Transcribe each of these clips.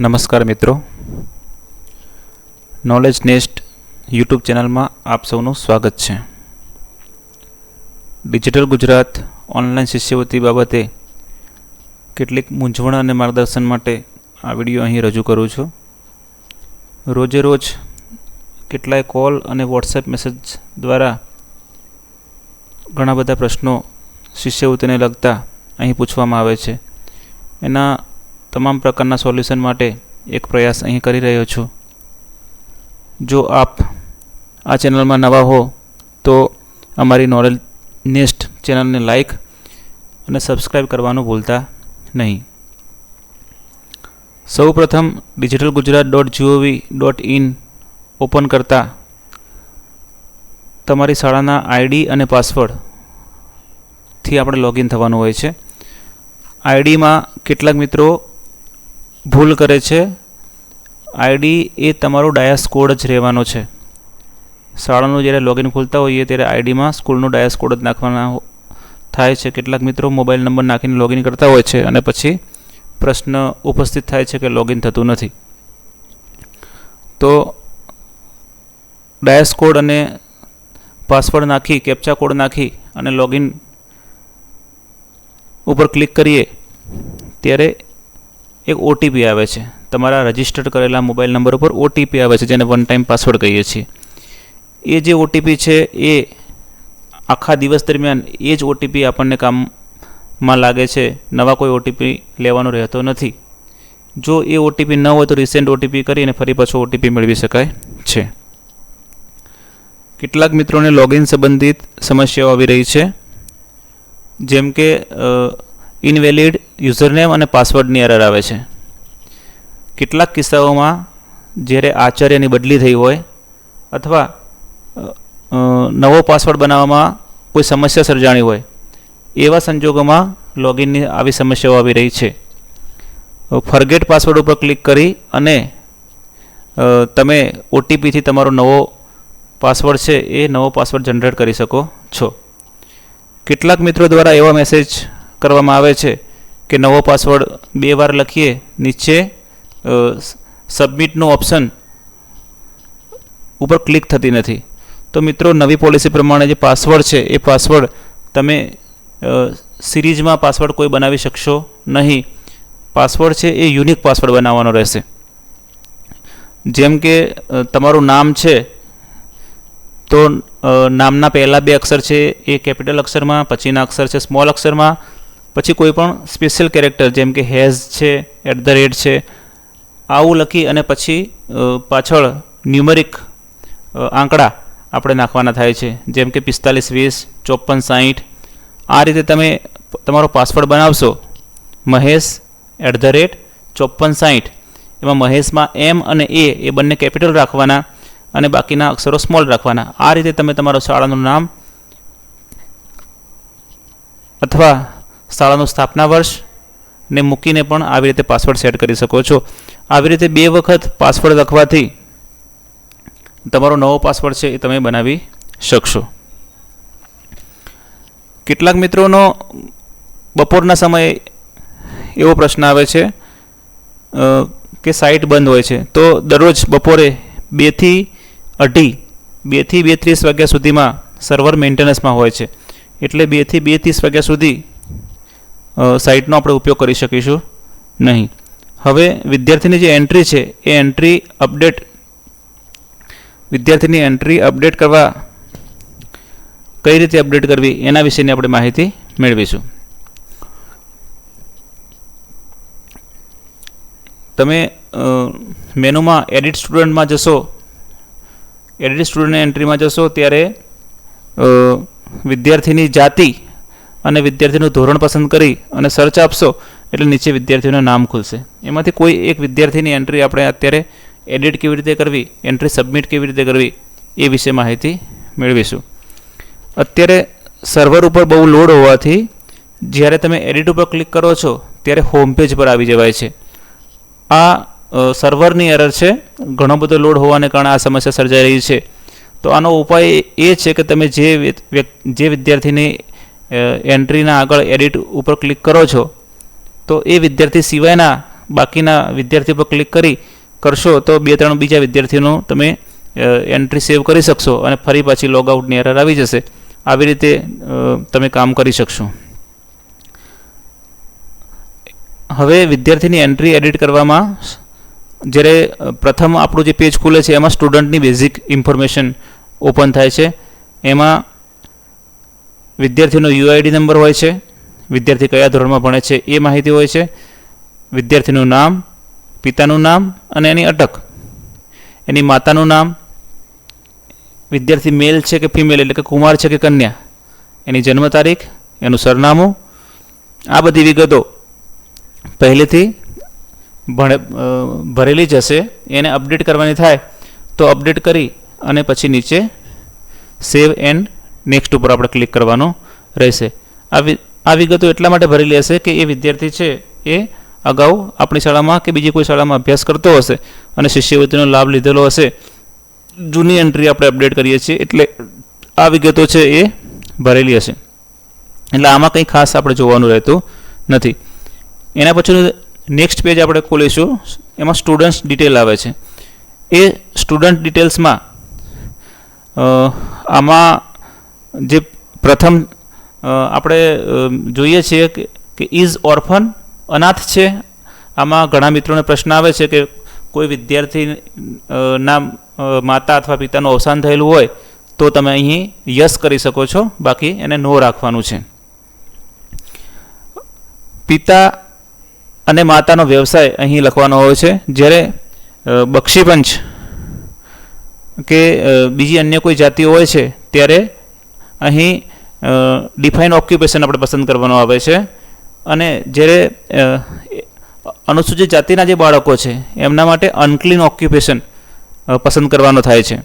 નમસ્કાર મિત્રો. Knowledge nest YouTube ચેનલમાં આપ સૌનું સ્વાગત છે. ડિજિટલ ગુજરાત ઓનલાઈન શિષ્યવૃત્તિ બાબતે કેટલીક મૂંઝવણ અને માર્ગદર્શન માટે આ વીડિયો અહીં રજૂ કરું છું. રોજે રોજ કેટલાય કોલ અને વોટ્સએપ મેસેજ દ્વારા ઘણા બધા પ્રશ્નો શિષ્યવૃત્તિને લગતા અહીં પૂછવામાં આવે છે. એના તમામ પ્રકારના સોલ્યુશન માટે એક પ્રયાસ અહીં કરી રહ્યો છું. જો આપ આ ચેનલમાં નવા હો, તો અમારી નોલેજ નેસ્ટ ચેનલને લાઈક અને સબસ્ક્રાઈબ કરવાનું ભૂલતા નહીં. સૌ પ્રથમ digital Gujarat dot G O V dot in open કરતાં તમારી શાળાના આઈડી અને પાસવર્ડથી આપણે લોગિન થવાનું હોય છે. આઈડીમાં કેટલાક મિત્રો ભૂલ કરે છે, આઈડી એ તમારો ડાયસ કોડ જ રહેવાનો છે. શાળાનું જ્યારે લોગિન ખોલતા હોઈએ ત્યારે આઈડીમાં સ્કૂલનો ડાયસ કોડ જ નાખવાના થાય છે. કેટલાક મિત્રો મોબાઈલ નંબર નાખીને લોગિન કરતા હોય છે અને પછી પ્રશ્ન ઉપસ્થિત થાય છે કે લોગિન થતું નથી. તો ડાયસ કોડ અને પાસવર્ડ નાખી, કેપ્ચા કોડ નાખી અને લોગિન ઉપર ક્લિક કરીએ, ત્યારે એક ઓટીપી આવે છે. તમારા રજિસ્ટર કરેલા મોબાઈલ નંબર ઉપર ઓટીપી આવે છે, જેને વન ટાઈમ પાસવર્ડ કહીએ છીએ. એ જે ઓટીપી છે, એ આખા દિવસ દરમિયાન એ જ ઓટીપી આપણને કામમાં લાગે છે. નવા કોઈ ઓટીપી લેવાનો રહેતો નથી. જો એ ઓટીપી ન હોય તો રિસેન્ટ ઓટીપી કરીને ફરી પાછો ઓટીપી મેળવી શકાય છે. કેટલાક મિત્રોને લોગિન સંબંધિત સમસ્યાઓ આવી રહી છે. જેમ કે ઇનવેલિડ યુઝરનેમ અને પાસવર્ડની એરર આવે છે. કેટલાક કિસ્સાઓમાં જ્યારે આચાર્યની બદલી થઈ હોય અથવા નવો પાસવર્ડ બનાવવામાં કોઈ સમસ્યા સર્જાણી હોય, એવા સંજોગોમાં લોગિનની આવી સમસ્યાઓ આવી રહી છે. ફરગેટ પાસવર્ડ ઉપર ક્લિક કરી અને તમે ઓટીપીથી તમારો નવો પાસવર્ડ છે એ નવો પાસવર્ડ જનરેટ કરી શકો છો. કેટલાક મિત્રો દ્વારા એવા મેસેજ કરવામાં આવે છે કે નવો પાસવર્ડ બે વાર લખીએ, નીચે સબમિટનું ઓપ્શન ઉપર ક્લિક થતી નથી. તો મિત્રો, નવી પોલિસી પ્રમાણે જે પાસવર્ડ છે, એ પાસવર્ડ તમે સિરીઝમાં પાસવર્ડ કોઈ બનાવી શકશો નહીં. પાસવર્ડ છે, એ યુનિક પાસવર્ડ બનાવવાનો રહેશે. જેમ કે તમારું નામ છે, તો નામના પહેલાં બે અક્ષર છે, એ કેપિટલ અક્ષરમાં, પછીના અક્ષર છે સ્મોલ અક્ષરમાં પછી કોઈ પણ સ્પેશિયલ કેરેક્ટર જેમ કે હેઝ છે, એટ ધ રેટ છે, આવું લખી અને પછી પાછળ ન્યુમરિક આંકડા આપણે નાખવાના થાય છે. જેમ કે પિસ્તાલીસ, વીસ, ચોપન સાહીઠ આ રીતે તમે તમારો પાસવર્ડ બનાવશો. મહેશ, એટ ધ રેટ, ચોપન સાહીઠ એમાં મહેશમાં એમ અને એ એ બંને કેપિટલ રાખવાના અને બાકીના અક્ષરો સ્મોલ રાખવાના. આ રીતે તમે તમારું શાળાનું નામ અથવા શાળાનું સ્થાપના વર્ષ ને મૂકીને પણ આવી રીતે પાસવર્ડ સેટ કરી શકો છો. આવી રીતે બે વખત પાસવર્ડ લખવાથી તમારો નવો પાસવર્ડ છે એ તમે બનાવી શકશો. કેટલાક મિત્રોનો બપોરના સમયે એવો પ્રશ્ન આવે છે કે સાઇટ બંધ હોય છે. તો દરરોજ બપોરે બેથી અઢી બેથી બે ત્રીસ વાગ્યા સુધીમાં સર્વર મેન્ટેનન્સમાં હોય છે. એટલે બેથી બે ત્રીસ વાગ્યા સુધી સાઇટનો આપણે ઉપયોગ કરી શકીશું? નહીં. હવે વિદ્યાર્થીની જે એન્ટ્રી છે, એ એન્ટ્રી અપડેટ વિદ્યાર્થીની એન્ટ્રી અપડેટ કરવા કઈ રીતે અપડેટ કરવી, એના વિશેની આપણે માહિતી મેળવીશું. તમે મેનુમાં એડિટ સ્ટુડન્ટમાં જશો એડિટ સ્ટુડન્ટની એન્ટ્રીમાં જશો, ત્યારે વિદ્યાર્થીની જાતિ અને વિદ્યાર્થીનું ધોરણ પસંદ કરી અને સર્ચ આપશો, એટલે નીચે વિદ્યાર્થીનું નામ ખુલશે. એમાંથી કોઈ એક વિદ્યાર્થીની એન્ટ્રી આપણે અત્યારે એડિટ કેવી રીતે કરવી એન્ટ્રી સબમિટ કેવી રીતે કરવી, એ વિશે માહિતી મેળવીશું. અત્યારે સર્વર ઉપર બહુ લોડ હોવાથી જ્યારે તમે એડિટ ઉપર ક્લિક કરો છો, ત્યારે હોમ પેજ પર આવી જવાય છે. આ સર્વરની એરર છે. ઘણો બધો લોડ હોવાને કારણે આ સમસ્યા સર્જાઈ રહી છે. તો આનો ઉપાય એ છે કે તમે જે જે વિદ્યાર્થીની એન્ટ્રીના આગળ એડિટ ઉપર ક્લિક કરો છો, તો એ વિદ્યાર્થી સિવાયના બાકીના વિદ્યાર્થી પર ક્લિક કરી કરશો તો બે ત્રણ બીજા વિદ્યાર્થીઓનું તમે એન્ટ્રી સેવ કરી શકશો અને ફરી પાછી લોગઆઉટની એરર આવી જશે. આવી રીતે તમે કામ કરી શકશો. હવે વિદ્યાર્થીની એન્ટ્રી એડિટ કરવામાં જ્યારે પ્રથમ આપણું જે પેજ ખુલે છે, એમાં સ્ટુડન્ટની બેઝિક ઇન્ફોર્મેશન ઓપન થાય છે. એમાં વિદ્યાર્થીનો યુઆઈડી નંબર હોય છે, વિદ્યાર્થી કયા ધોરણમાં ભણે છે એ માહિતી હોય છે, વિદ્યાર્થીનું નામ, પિતાનું નામ અને એની અટક. એની માતાનું નામ, વિદ્યાર્થી મેલ છે કે ફિમેલ એટલે કે કુમાર છે કે કન્યા, એની જન્મ તારીખ, એનું સરનામું, આ બધી વિગતો પહેલેથી ભણે ભરેલી જ હશે, એને અપડેટ કરવાની થાય તો અપડેટ કરી અને પછી નીચે સેવ એન્ડ નેક્સ્ટ ઉપર આપણે ક્લિક કરવાનું રહેશે. આ વિ- આ વિગતો એટલા માટે ભરેલી હશે કે એ વિદ્યાર્થી છે એ અગાઉ આપણી શાળામાં કે બીજી કોઈ શાળામાં અભ્યાસ કરતો હશે અને શિષ્યવૃત્તિનો લાભ લીધેલો હશે. જૂની એન્ટ્રી આપણે અપડેટ કરીએ છીએ એટલે આ વિગતો છે એ ભરેલી હશે. એટલે આમાં કંઈ ખાસ આપણે જોવાનું રહેતું નથી. એના પછીનું નેક્સ્ટ પેજ આપણે ખોલીશું. એમાં સ્ટુડન્ટ્સ ડિટેલ આવે છે. એ સ્ટુડન્ટ ડિટેલ્સમાં આમાં જે પ્રથમ આપણે જોઈએ છીએ કે ઇઝ ઓર્ફન અનાથ છે? આમાં ઘણા મિત્રોને પ્રશ્ન આવે છે કે કોઈ વિદ્યાર્થી ના માતા અથવા પિતાનું અવસાન થયેલું હોય, તો તમે અહીં યસ કરી શકો છો. બાકી એને નો રાખવાનું છે. પિતા અને માતાનો વ્યવસાય અહીં લખવાનો હોય છે. જ્યારે બક્ષીપંચ કે બીજી અન્ય કોઈ જાતિઓ હોય છે, ત્યારે અહીં ડિફાઇન ઓક્યુપેશન આપણે પસંદ કરવાનો આવે છે. અને જ્યારે અનુસૂચિત જાતિના જે બાળકો છે, એમના માટે અનક્લીન ઓક્યુપેશન પસંદ કરવાનો થાય છે.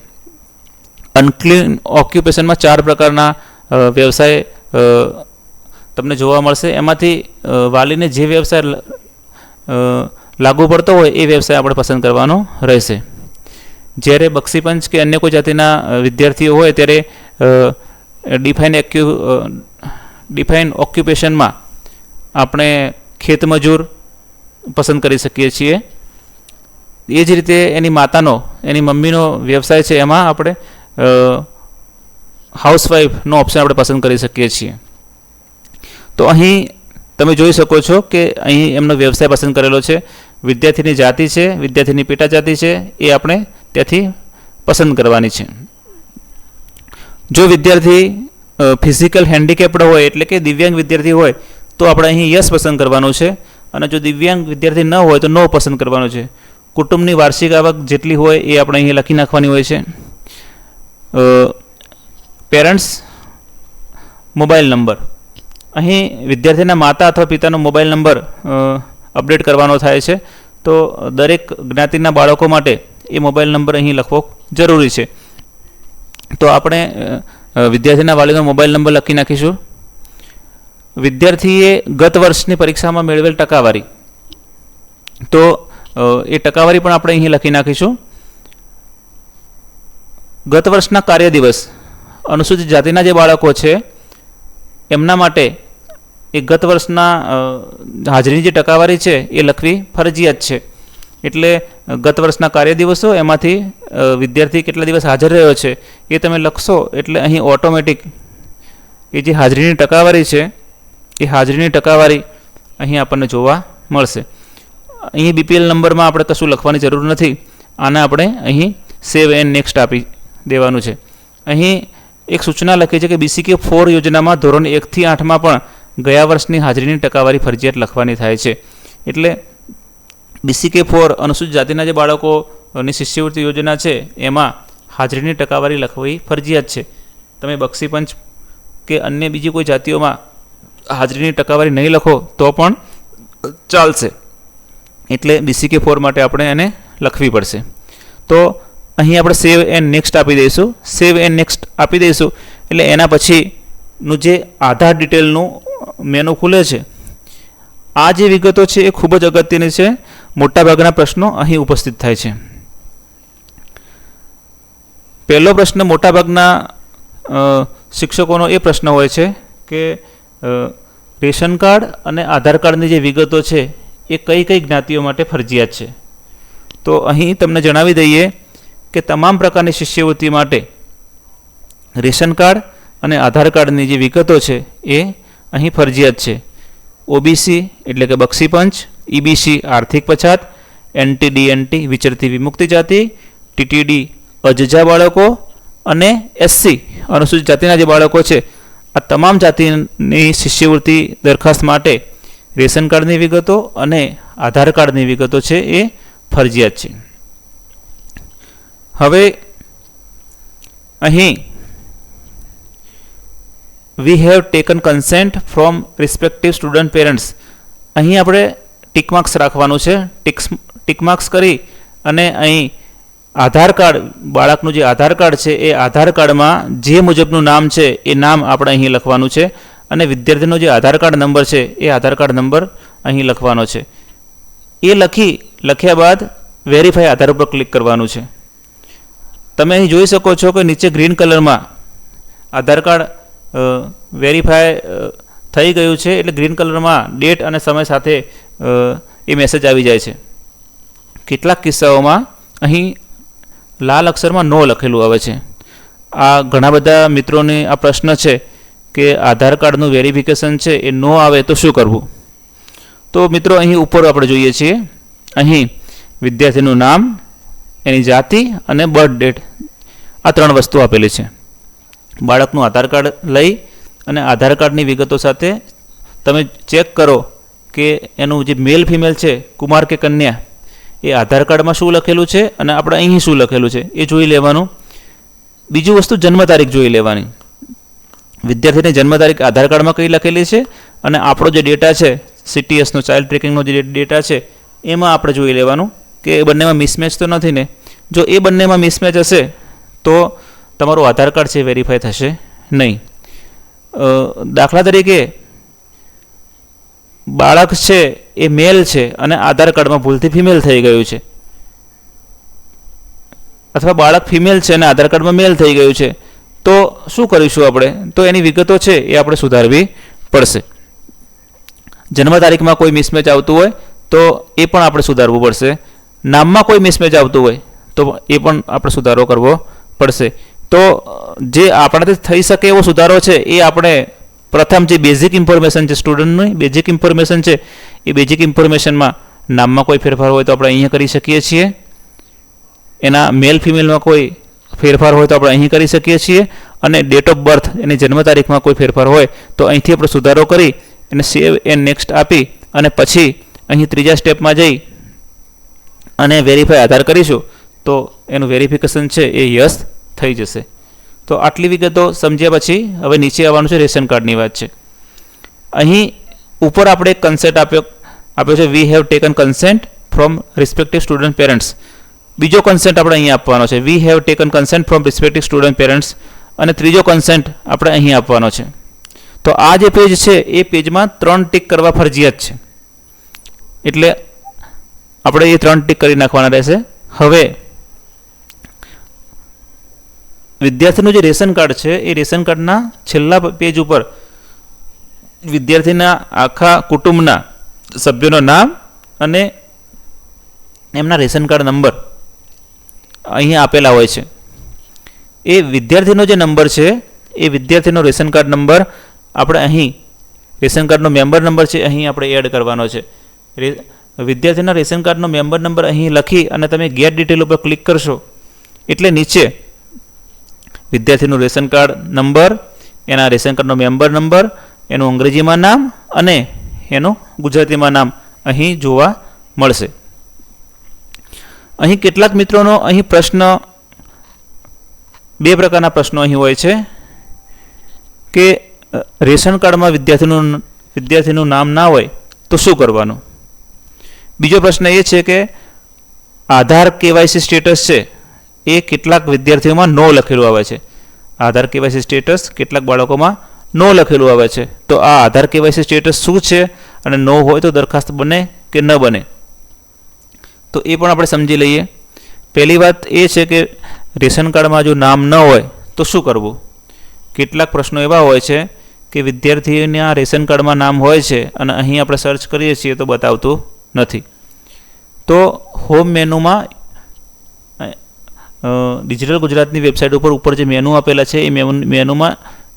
અનક્લીન ઓક્યુપેશનમાં ચાર પ્રકારના વ્યવસાય તમને જોવા મળશે. એમાંથી વાલીને જે વ્યવસાય લાગુ પડતો હોય, એ વ્યવસાય આપણે પસંદ કરવાનો રહેશે. જ્યારે બક્ષીપંચ કે અન્ય કોઈ જાતિના વિદ્યાર્થીઓ હોય, ત્યારે ડિફાઇન એક્યુ ડિફાઇન ઓક્યુપેશનમાં આપણે ખેતમજૂર પસંદ કરી શકીએ છીએ. એ જ રીતે એની માતાનો, એની મમ્મીનો વ્યવસાય છે એમાં આપણે હાઉસવાઈફનો ઓપ્શન આપણે પસંદ કરી શકીએ છીએ. તો અહીં તમે જોઈ શકો છો કે અહીં એમનો વ્યવસાય પસંદ કરેલો છે. વિદ્યાર્થીની જાતિ છે, વિદ્યાર્થીની પેટા જાતિ છે, એ આપણે ત્યાંથી પસંદ કરવાની છે. જો વિદ્યાર્થી ફિઝિકલ હેન્ડીકેપ્ડ હોય એટલે કે દિવ્યાંગ વિદ્યાર્થી હોય, તો આપણે અહીં યસ પસંદ કરવાનું છે. અને જો દિવ્યાંગ વિદ્યાર્થી ન હોય, તો નો પસંદ કરવાનું છે. કુટુંબની વાર્ષિક આવક જેટલી હોય, એ આપણે અહીં લખી નાખવાની હોય છે. Parents mobile number. અહીં વિદ્યાર્થીના માતા અથવા પિતાનો મોબાઈલ નંબર અપડેટ કરવાનો થાય છે. તો દરેક જ્ઞાતિના બાળકો માટે એ મોબાઈલ નંબર અહીં લખવો જરૂરી છે. તો આપણે વિદ્યાર્થીના વાલીનો મોબાઈલ નંબર લખી નાખીશું. વિદ્યાર્થીએ ગત વર્ષની પરીક્ષામાં મેળવેલ ટકાવારી. તો એ ટકાવારી પણ આપણે અહીં લખી નાખીશું. ગત વર્ષના કાર્ય દિવસ અનુસૂચિત જાતિના જે બાળકો છે, એમના માટે એ ગત વર્ષના હાજરીની જે ટકાવારી છે એ લખવી ફરજિયાત છે. એટલે ગત વર્ષના કાર્ય દિવસો એમાંથી વિદ્યાર્થી કેટલા દિવસ હાજર રહ્યો છે એ તમે લખશો એટલે અહીં ઓટોમેટિક એ જે હાજરીની ટકાવારી છે, એ હાજરીની ટકાવારી અહીં આપણને જોવા મળશે. અહીં બીપીએલ નંબરમાં આપણે કશું લખવાની જરૂર નથી. આને આપણે અહીં સેવ એન્ડ નેક્સ્ટ આપી દેવાનું છે. અહીં એક સૂચના લખી છે કે બીસીકે ફોર યોજનામાં ધોરણ એકથી આઠમાં પણ ગયા વર્ષની હાજરીની ટકાવારી ફરજિયાત લખવાની થાય છે. એટલે બીસીકે ફોર અનુસૂચિત જાતિના જે બાળકોની શિષ્યવૃત્તિ યોજના છે, એમાં હાજરીની ટકાવારી લખવી ફરજિયાત છે. તમે બક્ષીપંચ કે અન્ય બીજી કોઈ જાતિઓમાં હાજરીની ટકાવારી નહીં લખો, તો પણ ચાલશે. એટલે બીસીકે ફોર માટે આપણે એને લખવી પડશે. તો અહીં આપણે સેવ એન્ડ નેક્સ્ટ આપી દઈશું. સેવ એન્ડ નેક્સ્ટ આપી દઈશું. એટલે એના પછીનું જે આધાર ડિટેલનું મેનુ ખુલે છે. આ જે વિગતો છે એ ખૂબ જ અગત્યની છે. મોટાભાગના પ્રશ્નો અહીં ઉપસ્થિત થાય છે. પહેલો પ્રશ્ન મોટાભાગના શિક્ષકોનો એ પ્રશ્ન હોય છે કે રેશન કાર્ડ અને આધાર કાર્ડની જે વિગતો છે એ કઈ કઈ જ્ઞાતિઓ માટે ફરજિયાત છે? તો અહીં તમને જણાવી દઈએ કે તમામ પ્રકારની શિષ્યવૃત્તિ માટે રેશન કાર્ડ અને આધાર કાર્ડની જે વિગતો છે એ અહીં ફરજિયાત છે. ઓબીસી એટલે કે બક્ષી પંચ ઈબીસી આર્થિક પછાત એનટીડીએનટી વિચરતી વિમુક્તિ જાતિ ટીટીડી અજજા બાળકો અને એસસી અનુસૂચિત જાતિના જે બાળકો છે, આ તમામ જાતિની શિષ્યવૃત્તિ દરખાસ્ત માટે રેશન કાર્ડની વિગતો અને આધાર કાર્ડની વિગતો છે એ ફરજિયાત છે. હવે અહીં we have taken consent from respective student parents અહીં આપણે ટિક માર્ક્સ રાખવાનું છે. ટીક્સ ટીક માર્ક્સ કરી અને અહીં આધાર કાર્ડ, બાળકનું જે આધાર કાર્ડ છે, એ આધાર કાર્ડમાં જે મુજબનું નામ છે, એ નામ આપણે અહીં લખવાનું છે અને વિદ્યાર્થીનો જે આધાર કાર્ડ નંબર છે, એ આધાર કાર્ડ નંબર અહીં લખવાનો છે. એ લખી, લખ્યા બાદ વેરીફાઈ આધાર ઉપર ક્લિક કરવાનું છે. તમે અહીં જોઈ શકો છો કે નીચે ગ્રીન કલરમાં આધાર કાર્ડ વેરીફાઈ થઈ ગયું છે. એટલે ગ્રીન કલરમાં ડેટ અને સમય સાથે એ મેસેજ આવી જાય છે. કેટલાક કિસ્સાઓમાં અહીં લાલ અક્ષરમાં નો લખેલું આવે છે. આ ઘણા બધા મિત્રોને આ પ્રશ્ન છે કે આધાર કાર્ડનું વેરિફિકેશન છે, એ નો આવે તો શું કરવું? તો મિત્રો, અહીં ઉપર આપણે જોઈએ છીએ. અહીં વિદ્યાર્થીનું નામ, એની જાતિ અને બર્થ ડેટ આ ત્રણ વસ્તુ આપેલી છે. બાળકનું આધાર કાર્ડ લઈ અને આધાર કાર્ડની વિગતો સાથે તમે ચેક કરો કે એનું જે મેલ ફિમેલ છે, કુમાર કે કન્યા, એ આધાર કાર્ડમાં શું લખેલું છે અને આપણે અહીં શું લખેલું છે, એ જોઈ લેવાનું. બીજું વસ્તુ જન્મ તારીખ જોઈ લેવાની. વિદ્યાર્થીની જન્મ તારીખ આધાર કાર્ડમાં કઈ લખેલી છે અને આપણો જે ડેટા છે સીટીએસનો ચાઇલ્ડ ટ્રેકિંગનો જે ડેટા છે, એમાં આપણે જોઈ લેવાનું કે એ બંનેમાં મિસમેચ તો નથી ને? જો એ બંનેમાં મિસમેચ હશે, તો તમારું આધાર કાર્ડ છે વેરીફાઈ થશે નહીં. દાખલા તરીકે બાળક છે એ મેલ છે અને આધાર કાર્ડમાં ભૂલથી ફિમેલ થઈ ગયું છે. અથવા બાળક ફિમેલ છે અને આધાર કાર્ડમાં મેલ થઈ ગયું છે. તો શું કરીશું આપણે? તો એની વિગતો છે એ આપણે સુધારવી પડશે. જન્મ તારીખમાં કોઈ મિસમેચ આવતું હોય, તો એ પણ આપણે સુધારવું પડશે. નામમાં કોઈ મિસમેચ આવતું હોય, તો એ પણ આપણે સુધારો કરવો પડશે. તો જે આપણાથી થઈ શકે એવો સુધારો છે એ આપણે પ્રથમ જે બેઝિક ઇન્ફોર્મેશન છે સ્ટુડન્ટની બેઝિક ઇન્ફોર્મેશન છે, એ બેઝિક ઇન્ફોર્મેશનમાં નામમાં કોઈ ફેરફાર હોય તો આપણે અહીંયા કરી શકીએ છીએ. એના મેલ ફિમેલમાં કોઈ ફેરફાર હોય તો આપણે અહીં કરી શકીએ છીએ. અને ડેટ ઓફ બર્થ એની જન્મ તારીખમાં કોઈ ફેરફાર હોય તો અહીંથી આપણે સુધારો કરી એને સેવ એન્ડ નેક્સ્ટ આપી અને પછી અહીં ત્રીજા સ્ટેપમાં જઈ અને વેરીફાઈ આધાર કરીશું તો એનું વેરિફિકેશન છે એ યસ થઈ જશે. તો આટલી વિગતો સમજ્યા પછી હવે નીચે આવવાનું છે રેશન કાર્ડની વાત છે. અહીં ઉપર આપણે કન્સેન્ટ આપ્યો આપ્યો છે we have taken consent from respective student parents બીજો કન્સેન્ટ આપણે અહીં આપવાનો છે we have taken consent from respective student parents અને ત્રીજો કન્સેન્ટ આપણે અહીં આપવાનો છે. તો આ જે પેજ છે, એ પેજમાં ત્રણ ટીક કરવા ફરજિયાત છે. એટલે આપણે એ ત્રણ ટીક કરી નાખવાના રહેશે. હવે વિદ્યાર્થીનું જે રેશન કાર્ડ છે, એ રેશન કાર્ડના છેલ્લા પેજ ઉપર વિદ્યાર્થીના આખા કુટુંબના સભ્યોનું નામ અને એમના રેશન કાર્ડ નંબર અહીંયા આપેલા હોય છે. એ વિદ્યાર્થીનો જે નંબર છે, એ વિદ્યાર્થીનો રેશન કાર્ડ નંબર આપણે અહીં, રેશન કાર્ડનો મેમ્બર નંબર છે, અહીં આપણે એડ કરવાનો છે. વિદ્યાર્થીના રેશન કાર્ડનો મેમ્બર નંબર અહીં લખી અને તમે ગેટ ડિટેલ ઉપર ક્લિક કરશો, એટલે નીચે વિદ્યાર્થીનું રેશન કાર્ડ નંબર, એના રેશન કાર્ડનો મેમ્બર નંબર, એનું અંગ્રેજીમાં નામ અને એનું ગુજરાતીમાં નામ અહીં જોવા મળશે. અહીં કેટલાક મિત્રોનો અહીં પ્રશ્ન, બે પ્રકારના પ્રશ્નો અહીં હોય છે. કે રેશન કાર્ડમાં વિદ્યાર્થીનું વિદ્યાર્થીનું નામ ના હોય તો શું કરવાનું? બીજો પ્રશ્ન એ છે કે, આધાર કેવાયસી સ્ટેટસ છે. એ કેટલાક વિદ્યાર્થીઓમાં નો લખેલું આવે છે. આધાર કેવાયસી સ્ટેટસ કેટલાક બાળકોમાં નો લખેલું આવે છે. તો આ આધાર કેવાયસી સ્ટેટસ શું છે અને નો હોય તો દરખાસ્ત બને કે ન બને? તો એ પણ આપણે સમજી લઈએ. પહેલી વાત એ છે કે રેશન કાર્ડમાં જો નામ ન હોય તો શું કરવું? કેટલાક પ્રશ્નો એવા હોય છે કે વિદ્યાર્થીઓના રેશન કાર્ડમાં નામ હોય છે અને અહીં આપણે સર્ચ કરીએ છીએ તો બતાવતું નથી. તો હોમ મેનુમાં ડિજિટલ ગુજરાતની વેબસાઇટ ઉપર ઉપર જે મેનુ આપેલા છે, એ મેનુ મેનુમાં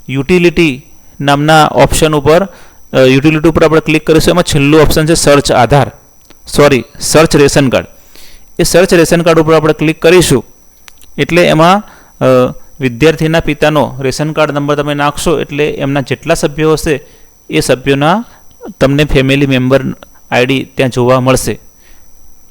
યુટિલિટી નામના ઓપ્શન ઉપર યુટિલિટી ઉપર આપણે ક્લિક કરીશું. એમાં છેલ્લું ઓપ્શન છે search Aadhaar. Sorry search ration card. એ સર્ચ રેશન કાર્ડ ઉપર આપણે ક્લિક કરીશું. એટલે એમાં વિદ્યાર્થીના પિતાનો રેશન કાર્ડ નંબર તમે નાખશો, એટલે એમના જેટલા સભ્યો હશે, એ સભ્યોના તમને ફેમિલી મેમ્બર આઈડી ત્યાં જોવા મળશે.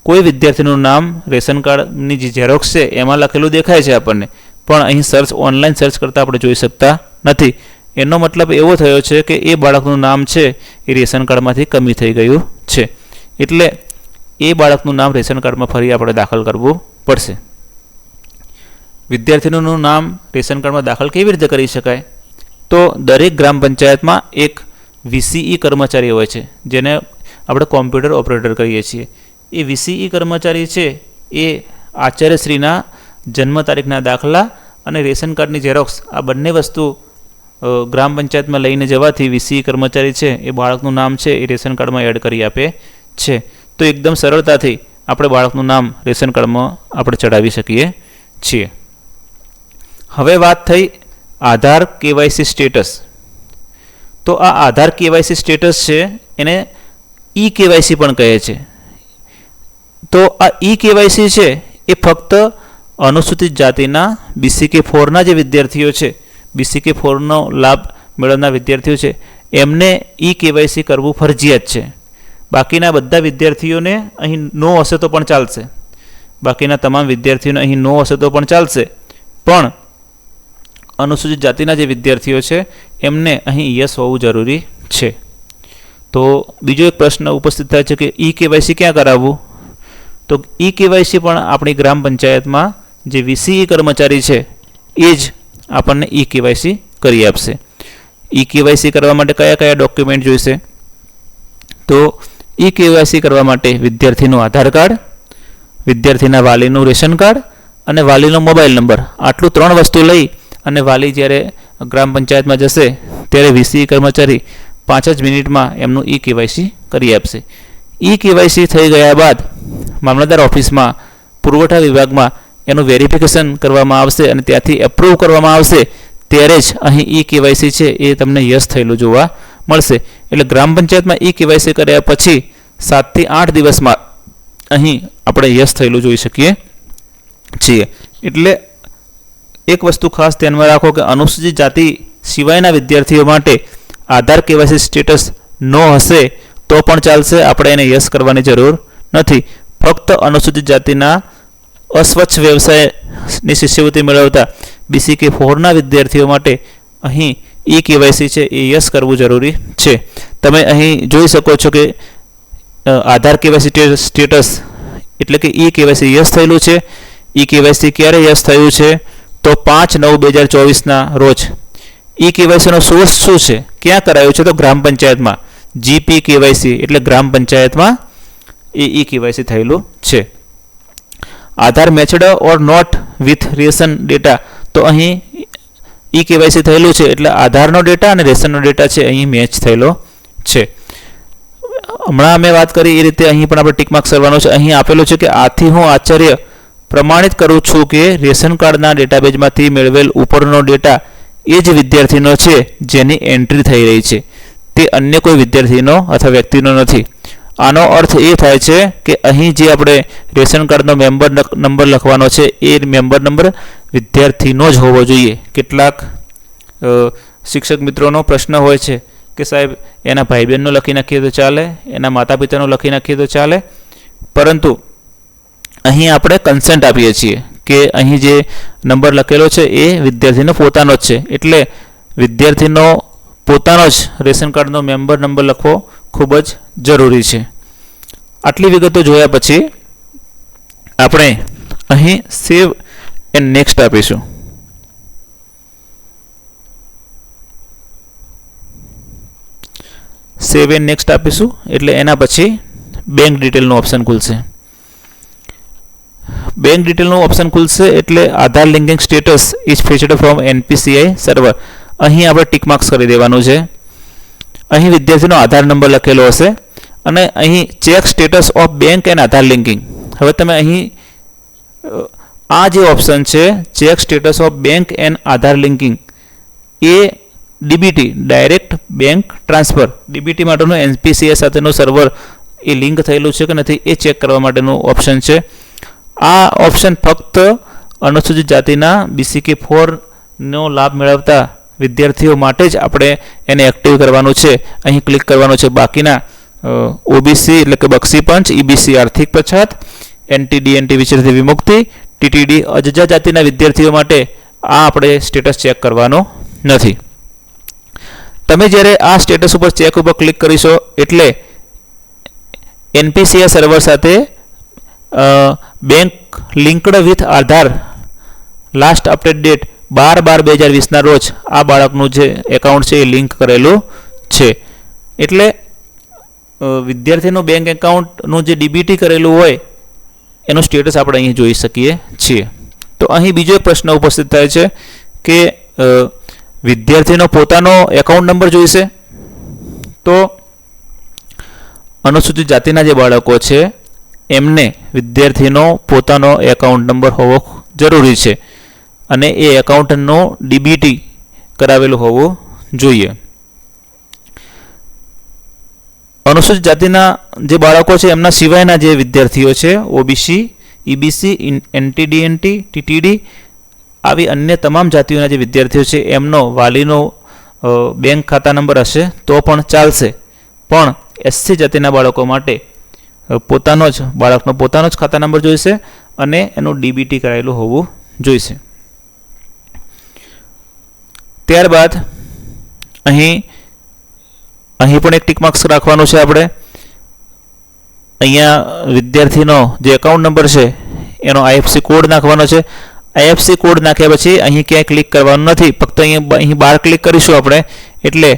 કોઈ વિદ્યાર્થીનું નામ રેશન કાર્ડની જે ઝેરોક્સ છે, એમાં લખેલું દેખાય છે આપણને. પણ અહીં સર્ચ ઓનલાઈન સર્ચ કરતાં આપણે જોઈ શકતા નથી. એનો મતલબ એવો થયો છે કે એ બાળકનું નામ છે, એ રેશન કાર્ડમાંથી કમી થઈ ગયું છે. એટલે એ બાળકનું નામ રેશન કાર્ડમાં ફરી આપણે દાખલ કરવું પડશે. વિદ્યાર્થીનું નામ રેશન કાર્ડમાં દાખલ કેવી રીતે કરી શકાય? તો દરેક ગ્રામ પંચાયતમાં એક વીસીઈ કર્મચારી હોય છે, જેને આપણે કોમ્પ્યુટર ઓપરેટર કહીએ છીએ. એ વીસીઈ કર્મચારી છે, એ આચાર્યશ્રીના જન્મ તારીખના દાખલા અને રેશન કાર્ડની ઝેરોક્સ, આ બંને વસ્તુ ગ્રામ પંચાયતમાં લઈને જવાથી વીસીઈ કર્મચારી છે, એ બાળકનું નામ છે, એ રેશન કાર્ડમાં એડ કરી આપે છે. તો એકદમ સરળતાથી આપણે બાળકનું નામ રેશન કાર્ડમાં આપણે ચડાવી શકીએ છીએ. હવે વાત થઈ આધાર કેવાયસી સ્ટેટસ. તો આ આધાર કેવાયસી સ્ટેટસ છે, એને ઈ કેવાયસી પણ કહે છે. તો આ ઈ કેવાયસી છે, એ ફક્ત અનુસૂચિત જાતિના બીસીકે ફોરના જે વિદ્યાર્થીઓ છે. બીસીકે ફોરનો લાભ મેળવનાર વિદ્યાર્થીઓ છે. એમને ઈ કેવાયસી કરવું ફરજિયાત છે. બાકીના બધા વિદ્યાર્થીઓને અહીં નો હશે તો પણ ચાલશે. બાકીના તમામ વિદ્યાર્થીઓને અહીં નો હશે તો પણ ચાલશે. પણ અનુસૂચિત જાતિના જે વિદ્યાર્થીઓ છે, એમને અહીં યસ હોવું જરૂરી છે. તો બીજો એક પ્રશ્ન ઉપસ્થિત થાય છે કે ઈ કેવાયસી ક્યાં કરાવવું? તો ઈ કેવાયસી પણ આપણી ગ્રામ પંચાયતમાં જે વીસીઈ કર્મચારી છે એ જ આપણને ઈ કેવાયસી કરી આપશે. ઈ કેવાયસી કરવા માટે કયા કયા ડોક્યુમેન્ટ જોઈશે? તો ઈ કેવાયસી કરવા માટે વિદ્યાર્થીનું આધાર કાર્ડ, વિદ્યાર્થીના વાલીનું રેશન કાર્ડ અને વાલીનો મોબાઈલ નંબર. આટલું ત્રણ વસ્તુ લઈ અને વાલી જ્યારે ગ્રામ પંચાયતમાં જશે, ત્યારે વીસી કર્મચારી પાંચ જ મિનિટમાં એમનું ઈ કેવાયસી કરી આપશે. ઈ કેવાયસી થઈ ગયા બાદ મામલતદાર ઓફિસમાં, પુરવઠા વિભાગમાં એનું વેરિફિકેશન કરવામાં આવશે અને ત્યાંથી એપ્રૂવ કરવામાં આવશે, ત્યારે જ અહીં ઈ કેવાયસી છે એ તમને યસ થયેલું જોવા મળશે. એટલે ગ્રામ પંચાયતમાં ઈ કેવાયસી કર્યા પછી સાતથી આઠ દિવસમાં અહીં આપણે યસ થયેલું જોઈ શકીએ છીએ. એટલે એક વસ્તુ ખાસ ધ્યાનમાં રાખો કે અનુસૂચિત જાતિ સિવાયના વિદ્યાર્થીઓ માટે આધાર કેવાયસી સ્ટેટસ ન હશે તો પણ ચાલશે. આપણે એને યસ કરવાની જરૂર નથી. ફક્ત અનુસૂચિત જાતિના અસ્વચ્છ વ્યવસાયની શિષ્યવૃત્તિ મેળવતા બીસીકે ફોરના વિદ્યાર્થીઓ માટે અહીં ઈ કેવાયસી છે. એ યસ કરવું જરૂરી છે. તમે અહીં જોઈ શકો છો કે આધાર કેવાયસી સ્ટેટસ એટલે કે ઈ કેવાયસી યસ થયેલું છે. ઈ કેવાયસી ક્યારે યસ થયું છે? તો પાંચ નવ બે હજાર ચોવીસના રોજ. ઈ કેવાયસીનો સોર્સ શું છે? ક્યાં કરાયું છે? તો ગ્રામ પંચાયતમાં. જીપી કેવાયસી એટલે ગ્રામ પંચાયતમાં એ ઈ કેવાયસી થયેલું છે. Aadhaar matched or not with ration data તો અહીં ઈ કેવાયસી થયેલું છે એટલે આધારનો ડેટા અને રેશનનો ડેટા છે અહીં મેચ થયેલો છે. હમણાં અમે વાત કરી એ રીતે અહીં પણ આપણે ટીકમાર્ક કરવાનો છે. અહીં આપેલું છે કે આથી હું આચાર્ય પ્રમાણિત કરું છું કે રેશન કાર્ડના ડેટાબેઝમાંથી મેળવેલ ઉપરનો ડેટા એ જ વિદ્યાર્થીનો છે જેની એન્ટ્રી થઈ રહી છે. તે અન્ય કોઈ વિદ્યાર્થીનો અથવા વ્યક્તિનો નથી. આનો અર્થ એ થાય છે કે અહીં જે આપણે રેશન કાર્ડનો મેમ્બર નંબર લખવાનો છે, એ મેમ્બર નંબર વિદ્યાર્થીનો જ હોવો જોઈએ. કેટલાક શિક્ષક મિત્રોનો પ્રશ્ન હોય છે કે સાહેબ, એના ભાઈ બહેનનો લખી નાખીએ તો ચાલે? એના માતા પિતાનો લખી નાખીએ તો ચાલે? પરંતુ અહીં આપણે કન્સેન્ટ આપીએ છીએ કે અહીં જે નંબર લખેલો છે એ વિદ્યાર્થીનો પોતાનો જ છે. એટલે વિદ્યાર્થીનો પોતાનો જ રેશન કાર્ડનો મેમ્બર નંબર લખવો ખૂબ જ જરૂરી છે. આટલી વિગતો જોયા પછી આપણે અહીં સેવ એન્ડ નેક્સ્ટ આપીશું. સેવ એન્ડ નેક્સ્ટ આપીશું એટલે એના પછી બેંક ડિટેલનું ઓપ્શન ખુલશે. બેંક ડિટેલનું ઓપ્શન ખુલશે એટલે Aadhaar linking status is fetched from NPCI server. અહીં આપણે ટિક માર્ક્સ કરી દેવાનું છે. અહીં વિદ્યાર્થીનો આધાર નંબર લખેલો હશે અને અહીં check status of bank and Aadhaar linking હવે તમે અહીં આ જે ઓપ્શન છે check status of bank and Aadhaar linking A DBT direct bank transfer DBT માટેનું એનપીસીએસ સાથેનું સર્વર એ લિંક થયેલું છે કે નથી એ ચેક કરવા માટેનું ઓપ્શન છે. આ ઓપ્શન ફક્ત અનુસૂચિત જાતિના બીસીકે ફોરનો લાભ મેળવતા વિદ્યાર્થીઓ માટે જ આપણે એને એક્ટિવ કરવાનું છે. અહીં ક્લિક કરવાનું છે બાકીના ઓબીસી એટલે કે બક્ષી પંચ ઈબીસી આર્થિક પછાત એનટીડીએનટી વિચરથી વિમુક્તિ ટીટીડી અજજા જાતિના વિદ્યાર્થીઓ માટે આ આપણે સ્ટેટસ ચેક કરવાનો નથી. તમે જ્યારે આ સ્ટેટસ ઉપર ચેક ઉપર ક્લિક કરીશો એટલે એનપીસીઆઈ સર્વર સાથે bank linked with Aadhaar last update date બાર બાર બે હજાર વીસના રોજ આ બાળકનું જે એકાઉન્ટ છે એ લિંક કરેલું છે. એટલે વિદ્યાર્થીનું બેંક એકાઉન્ટનું જે ડીબીટી કરેલું હોય, એનું સ્ટેટસ આપણે અહીં જોઈ શકીએ છીએ. તો અહીં બીજો પ્રશ્ન ઉપસ્થિત થાય છે કે વિદ્યાર્થીનો પોતાનો એકાઉન્ટ નંબર જોઈશે? તો, અનુસૂચિત જાતિના જે બાળકો છે, એમને વિદ્યાર્થીનો પોતાનો એકાઉન્ટ નંબર હોવો જરૂરી છે. અને એ એકાઉન્ટનો ડીબીટી કરાવેલું હોવું જોઈએ. અનુસૂચિત જાતિના જે બાળકો છે, એમના સિવાયના જે વિદ્યાર્થીઓ છે, ઓબીસી, ઈબીસી એનટીડીએનટી, ટીટીડી આવી અન્ય તમામ જાતિઓના જે વિદ્યાર્થીઓ છે, એમનો વાલીનો બેંક ખાતા નંબર હશે તો પણ ચાલશે. પણ એસસી જાતિના બાળકો માટે પોતાનો જ, બાળકનો પોતાનો જ ખાતા નંબર જોઈશે અને એનું ડીબીટી કરાયેલું હોવું જોઈશે. ત્યારબાદ અહીં અહીં પણ એક ટીક માર્ક્સ રાખવાનું છે આપણે. અહીંયા વિદ્યાર્થીનો જે એકાઉન્ટ નંબર છે, એનો આઈએફસી કોડ નાખવાનો છે. આઈએફસી કોડ નાખ્યા પછી અહીં ક્યાંય ક્લિક કરવાનું નથી. ફક્ત અહીં અહીં બહાર ક્લિક કરીશું આપણે. એટલે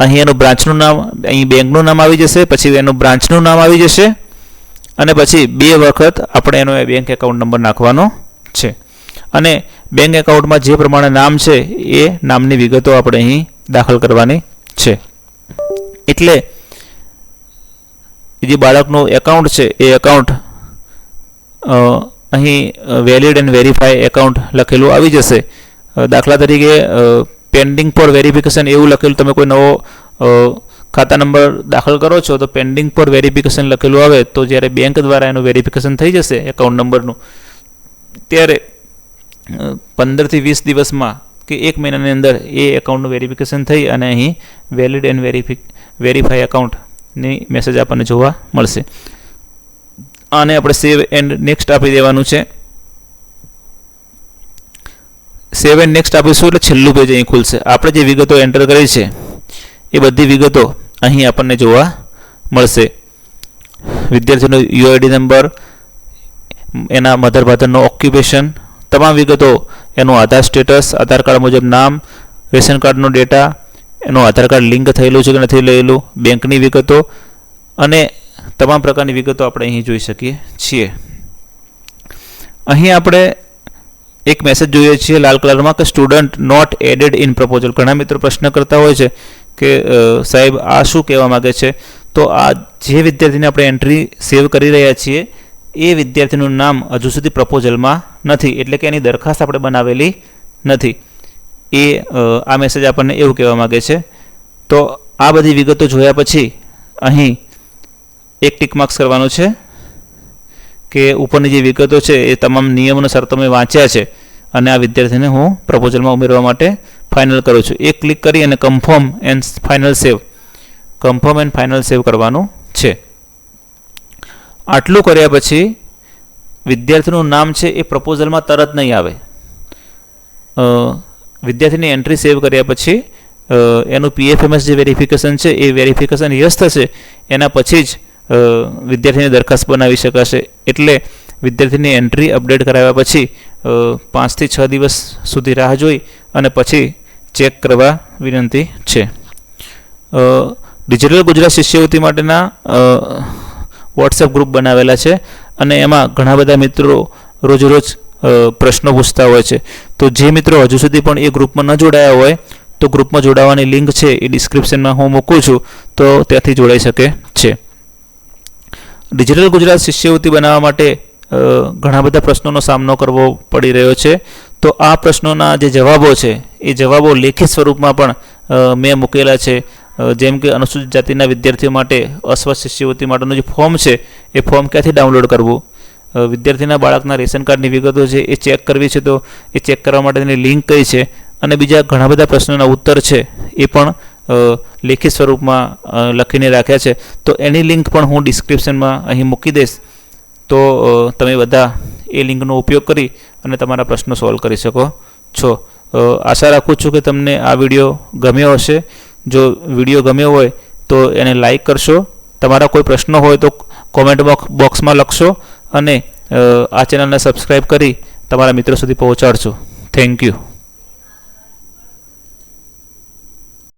અહીં એનું બ્રાન્ચનું નામ, અહીં બેંકનું નામ આવી જશે, પછી એનું બ્રાન્ચનું નામ આવી જશે, અને પછી બે વખત આપણે એનો બેંક એકાઉન્ટ નંબર નાખવાનો છે. અને બેંક એકાઉન્ટમાં જે પ્રમાણે નામ છે, એ નામની વિગતો આપણે અહીં દાખલ કરવાની છે. એટલે જે બાળકનું એકાઉન્ટ છે, એ એકાઉન્ટ અહીં વેલિડ એન્ડ વેરીફાઈ એકાઉન્ટ લખેલું આવી જશે. દાખલા તરીકે પેન્ડિંગ ફોર વેરિફિકેશન એવું લખેલું, તમે કોઈ નવો ખાતા નંબર દાખલ કરો છો, તો પેન્ડિંગ ફોર વેરિફિકેશન લખેલું આવે, તો જ્યારે બેંક દ્વારા એનું વેરિફિકેશન થઈ જશે એકાઉન્ટ નંબરનું, ત્યારે પંદરથી વીસ દિવસમાં કે એક મહિનાની અંદર એ એકાઉન્ટનું વેરિફિકેશન થઈ અને અહીં વેલિડ એન્ડ વેરિફિક વેરીફાઈ એકાઉન્ટની મેસેજ આપણને જોવા મળશે. આને આપણે સેવ એન્ડ નેક્સ્ટ આપી દેવાનું છે. સેવ એન્ડ નેક્સ્ટ આપીશું એટલે છેલ્લું પેજ અહીં ખુલશે. આપણે જે વિગતો એન્ટર કરી છે, એ બધી વિગતો અહીં આપણને જોવા મળશે. વિદ્યાર્થીનો યુઆઈડી નંબર એના મધર ફાધરનો ઓક્યુપેશન તમામ વિગતો, એનું આધાર સ્ટેટસ આધાર કાર્ડ મુજબ નામ, રેશન કાર્ડનો ડેટા એનું આધાર કાર્ડ લિંક થયેલું છે કે નથી થયેલું બેંકની વિગતો અને તમામ પ્રકારની વિગતો આપણે અહીં જોઈ શકીએ છીએ. અહીં આપણે એક મેસેજ જોઈએ છીએ લાલ કલરમાં કે student not added in proposal ઘણા મિત્રો પ્રશ્ન કરતા હોય છે કે સાહેબ આ શું કહેવા માગે છે? તો આ જે વિદ્યાર્થીને આપણે એન્ટ્રી સેવ કરી રહ્યા છીએ એ વિદ્યાર્થીનું નામ હજુ સુધી પ્રપોઝલમાં નથી, એટલે કે એની દરખાસ્ત આપણે બનાવેલી નથી. એ આ મેસેજ આપણને એવું કહેવા માગે છે, તો આ બધી વિગતો જોયા પછી અહીં એક ટીક માર્ક્સ કરવાનું છે, કે ઉપરની જે વિગતો છે એ તમામ નિયમો અને શરતો મેં વાંચ્યા છે અને આ વિદ્યાર્થીને હું પ્રપોઝલમાં ઉમેરવા માટે ફાઇનલ કરું છું. એક ક્લિક કરી અને confirm and final save confirm and final save કરવાનું છે. આટલું કર્યા પછી વિદ્યાર્થીનું નામ છે એ પ્રપોઝલમાં તરત નહીં આવે. વિદ્યાર્થીની એન્ટ્રી સેવ કર્યા પછી એનું પીએફએમએસ જે વેરિફિકેશન છે, એ વેરિફિકેશન યસ થશે, એના પછી જ વિદ્યાર્થીની દરખાસ્ત બનાવી શકાશે. એટલે વિદ્યાર્થીની એન્ટ્રી અપડેટ કરાવ્યા પછી પાંચથી છ દિવસ સુધી રાહ જોઈ અને પછી ચેક કરવા વિનંતી છે. ડિજિટલ ગુજરાત શિષ્યવૃત્તિ માટેના વોટ્સએપ ગ્રુપ બનાવેલા છે અને એમાં ઘણા બધા મિત્રો રોજ રોજ પ્રશ્નો પૂછતા હોય છે. તો જે મિત્રો હજુ સુધી પણ એ ગ્રુપમાં ન જોડાયા હોય, તો ગ્રુપમાં જોડાવાની લિંક છે એ ડિસ્ક્રિપ્શનમાં હું મૂકું છું, તો ત્યાંથી જોડાઈ શકે છે. ડિજિટલ ગુજરાત શિષ્યવૃત્તિ બનાવવા માટે ઘણા બધા પ્રશ્નોનો સામનો કરવો પડી રહ્યો છે. તો આ પ્રશ્નોના જે જવાબો છે, એ જવાબો લેખિત સ્વરૂપમાં પણ મેં મૂકેલા છે. જેમ કે અનુસૂચિત જાતિના વિદ્યાર્થીઓ માટે અસ્વસ્થ શિષ્યવૃત્તિ માટેનું જે ફોર્મ છે, એ ફોર્મ ક્યાંથી ડાઉનલોડ કરવું? વિદ્યાર્થીના બાળકના રેશન કાર્ડની વિગતો છે, એ ચેક કરવી છે તો એ ચેક કરવા માટેની લિંક કઈ છે? અને બીજા ઘણા બધા પ્રશ્નોના ઉત્તર છે, એ પણ લેખિત સ્વરૂપમાં લખીને રાખ્યા છે. તો એની લિંક પણ હું ડિસ્ક્રિપ્શનમાં અહીં મૂકી દઈશ. તો તમે બધા એ લિંકનો ઉપયોગ કરી અને તમારા પ્રશ્નો સોલ્વ કરી શકો છો. આશા રાખું છું કે તમને આ વીડિયો ગમ્યો હશે. જો વીડિયો ગમ્યો હોય તો એને લાઈક કરશો. તમારા કોઈ પ્રશ્નો હોય તો કોમેન્ટ બોક્સમાં લખશો અને આ ચેનલને સબસ્ક્રાઈબ કરી તમારા મિત્રો સુધી પહોંચાડશો. Thank you